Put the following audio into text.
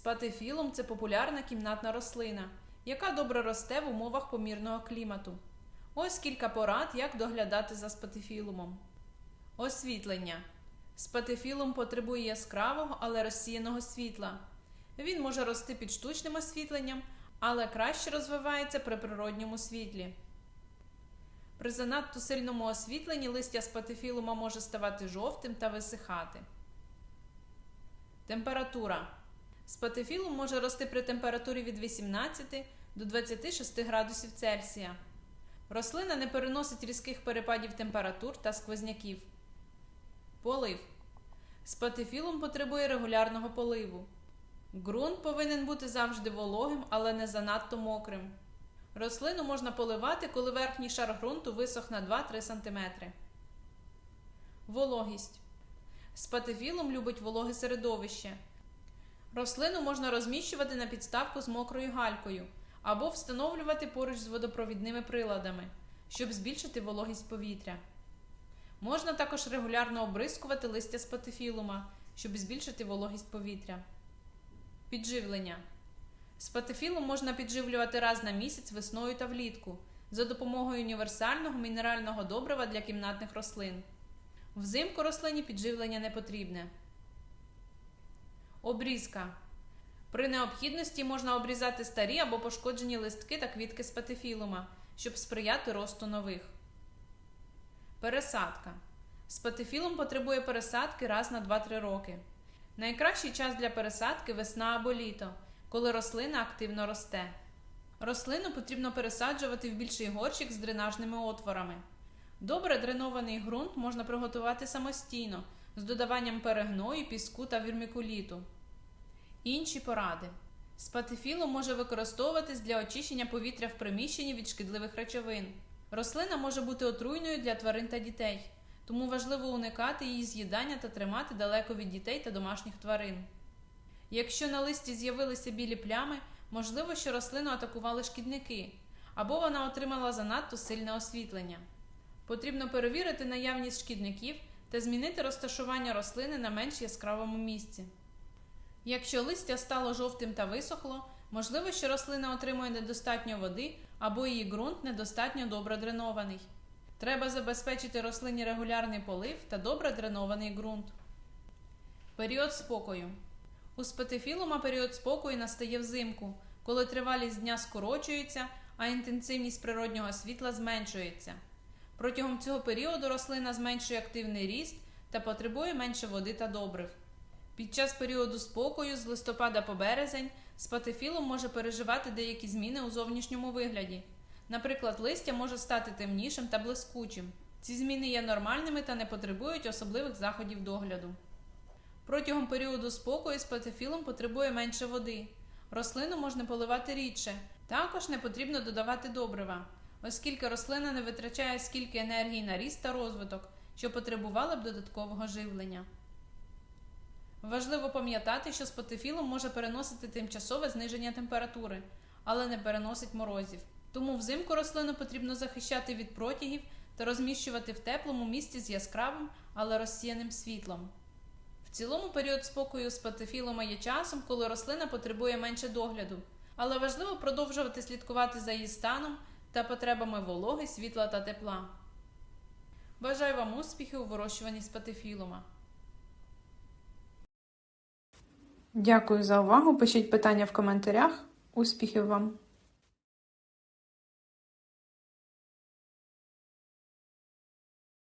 Спатифілум це популярна кімнатна рослина, яка добре росте в умовах помірного клімату. Ось кілька порад, як доглядати за спатифілумом. Освітлення. Спатифілум потребує яскравого, але розсіяного світла. Він може рости під штучним освітленням, але краще розвивається при природньому світлі. При занадто сильному освітленні листя спатифілума може ставати жовтим та висихати. Температура. Спатифілум може рости при температурі від 18 до 26 градусів Цельсія. Рослина не переносить різких перепадів температур та сквозняків. Полив. Спатифілум потребує регулярного поливу. Ґрунт повинен бути завжди вологим, але не занадто мокрим. Рослину можна поливати, коли верхній шар ґрунту висох на 2-3 см. Вологість. Спатифілум любить вологе середовище. Рослину можна розміщувати на підставку з мокрою галькою або встановлювати поруч з водопровідними приладами, щоб збільшити вологість повітря. Можна також регулярно обрискувати листя спатифілума, щоб збільшити вологість повітря. Підживлення. Спатифілум можна підживлювати раз на місяць весною та влітку за допомогою універсального мінерального добрива для кімнатних рослин. Взимку рослині підживлення не потрібне. Обрізка. При необхідності можна обрізати старі або пошкоджені листки та квітки спатифілума, щоб сприяти росту нових. Пересадка. Спатифілум потребує пересадки раз на 2-3 роки. Найкращий час для пересадки весна або літо, коли рослина активно росте. Рослину потрібно пересаджувати в більший горщик з дренажними отворами. Добре дренований ґрунт можна приготувати самостійно з додаванням перегною, піску та вірмікуліту. Інші поради. Спатифілум може використовуватись для очищення повітря в приміщенні від шкідливих речовин. Рослина може бути отруйною для тварин та дітей, тому важливо уникати її з'їдання та тримати далеко від дітей та домашніх тварин. Якщо на листі з'явилися білі плями, можливо, що рослину атакували шкідники, або вона отримала занадто сильне освітлення. Потрібно перевірити наявність шкідників та змінити розташування рослини на менш яскравому місці. Якщо листя стало жовтим та висохло, можливо, що рослина отримує недостатньо води або її ґрунт недостатньо добре дренований. Треба забезпечити рослині регулярний полив та добре дренований ґрунт. Період спокою. У спатифілума період спокою настає взимку, коли тривалість дня скорочується, а інтенсивність природнього світла зменшується. Протягом цього періоду рослина зменшує активний ріст та потребує менше води та добрив. Під час періоду спокою з листопада по березень спатифілум може переживати деякі зміни у зовнішньому вигляді. Наприклад, листя може стати темнішим та блискучим. Ці зміни є нормальними та не потребують особливих заходів догляду. Протягом періоду спокою спатифілум потребує менше води. Рослину можна поливати рідше. Також не потрібно додавати добрива, оскільки рослина не витрачає скільки енергії на ріст та розвиток, що потребували б додаткового живлення. Важливо пам'ятати, що спатифілум може переносити тимчасове зниження температури, але не переносить морозів. Тому взимку рослину потрібно захищати від протягів та розміщувати в теплому місці з яскравим, але розсіяним світлом. В цілому період спокою спатифілума є часом, коли рослина потребує менше догляду, але важливо продовжувати слідкувати за її станом та потребами вологи, світла та тепла. Бажаю вам успіхів у вирощуванні спатифілума. Дякую за увагу. Пишіть питання в коментарях. Успіхів вам!